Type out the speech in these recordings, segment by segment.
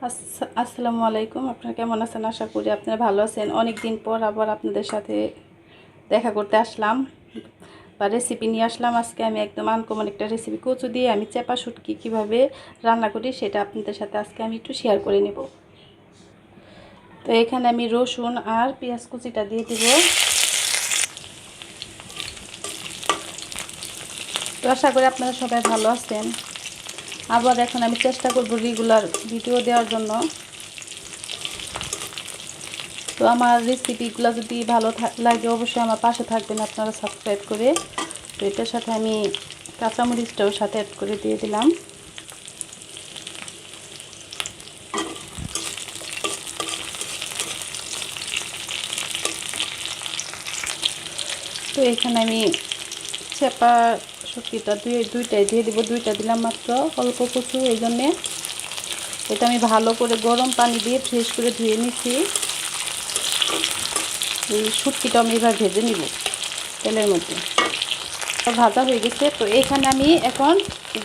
আস- আসসালামু আলাইকুম, আপনারা কেমন আছেন? আশা করি আপনারা ভালো আছেন। অনেক দিন পর আবার আপনাদের সাথে দেখা করতে আসলাম বা রেসিপি নিয়ে আসলাম। আজকে আমি একদম আনকমন একটা রেসিপি কচু দিয়ে আমি চেপা শুটকি কীভাবে রান্না করি সেটা আপনাদের সাথে আজকে আমি একটু শেয়ার করে নেব। তো এখানে আমি রসুন আর পেঁয়াজ কুচিটা দিয়ে দিব। তো আশা করি আপনারা সবাই ভালো আছেন। আবার এখন আমি চেষ্টা করব রেগুলার ভিডিও দেওয়ার জন্য। তো আমার রেসিপিগুলো যদি ভালো লাগে, অবশ্যই আমার পাশে থাকবেন আপনারা সাবস্ক্রাইব করে। তো এটার সাথে আমি কাঁচামরিচটাও সাথে অ্যাড করে দিয়ে দিলাম। তো এখানে আমি চেপা শুটকিটা দুই দুইটাই দিয়ে দিব। দুইটা দিলাম মাত্র অল্প কচু, এই জন্যে এটা আমি ভালো করে গরম পানি দিয়ে ফ্রেশ করে ধুয়ে নিচ্ছি। এই শুটকিটা আমি এবার ভেজে নিব তেলের মধ্যে। ভাজা হয়ে গেছে, তো এখানে আমি এখন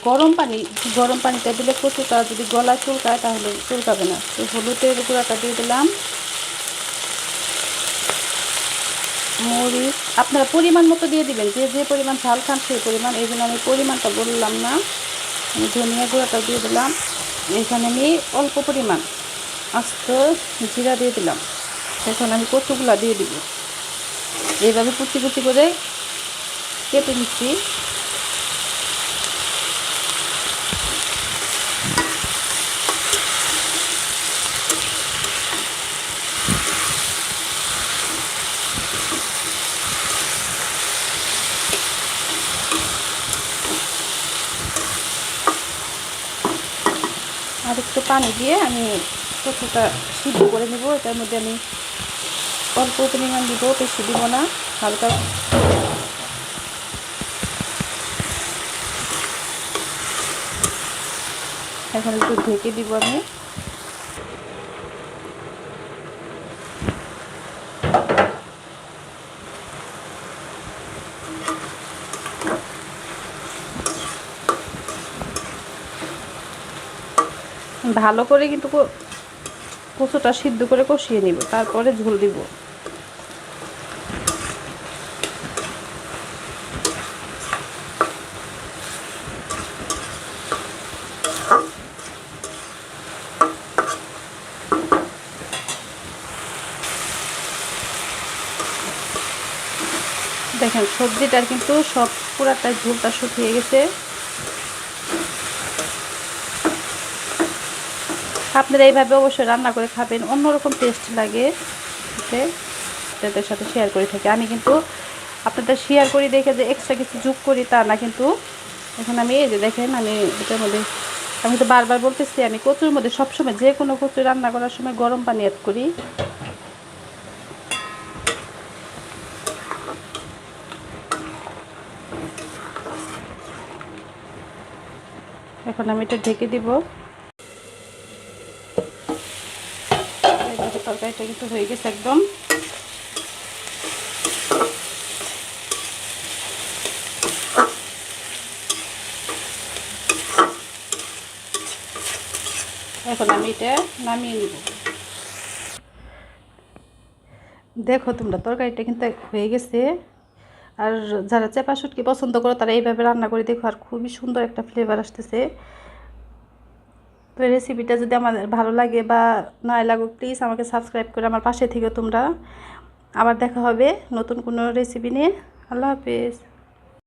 গরম পানি, গরম পানিটা দিলে কচুটা যদি গলা চুলকায় তাহলে চুলকাবে না। তো হলুদের গুঁড়াটা দিয়ে দিলাম। মরিচ আপনারা পরিমাণ মতো দিয়ে দিবেন, যে যে পরিমাণ ঝাল খান সেই পরিমাণ। এই জন্য আমি পরিমাণটা বললাম না, আমি ধনিয়া গুঁড়াটা দিয়ে দিলাম। এখানে আমি অল্প পরিমাণ আস্ত জিরা দিয়ে দিলাম। এখন আমি কচুগুলা দিয়ে দিব। এইভাবে কুচি কুচি করে কেটে নিচ্ছি। একটু পানি দিয়ে আমি কচুটা সিদ্ধ করে নেব। এটার মধ্যে আমি অল্প পরিমাণ দিব, বেশি দিব না, হালকা। এখন একটু ঢেকে দিব আমি। ভালো করে কিন্তু কচুটা সিদ্ধ করে কষিয়ে নিব, তারপরে ঝোল দিব। দেখেন, সবজিটার কিন্তু সব পুরাটা ঝোলটা শুকিয়ে গেছে। আপনারা এইভাবে অবশ্যই রান্না করে খাবেন, অন্যরকম টেস্ট লাগে। আপনাদের সাথে শেয়ার করে থাকি। আমি কিন্তু আপনাদের শেয়ার করি, দেখে যে এক্সট্রা কিছু যোগ করি, তা না কিন্তু। এখন আমি এই যে দেখেন, আমি এটার মধ্যে, আমি তো বারবার বলতেছি, আমি কচুর মধ্যে সবসময় যে কোনো কচু রান্না করার সময় গরম পানি অ্যাড করি। এখন আমি এটা ঢেকে দিব এই দেখো তরকারিটা কিন্তু হয়ে গেছে একদম। এখন আমি এটা নামিয়ে নিব। দেখো তোমরা, তরকারিটা কিন্তু হয়ে গেছে। আর যারা চেপা শুটকি পছন্দ করো, তারা এইভাবে রান্না করে দেখো, আর খুবই সুন্দর একটা ফ্লেভার আসতেছে। তো রেসিপিটা যদি আমাদের ভালো লাগে বা না লাগুক প্লিজ আমাকে সাবস্ক্রাইব করে আমার পাশে থেকে তোমরা। আবার দেখা হবে নতুন কোনো রেসিপি নিয়ে। আল্লাহ হাফেজ।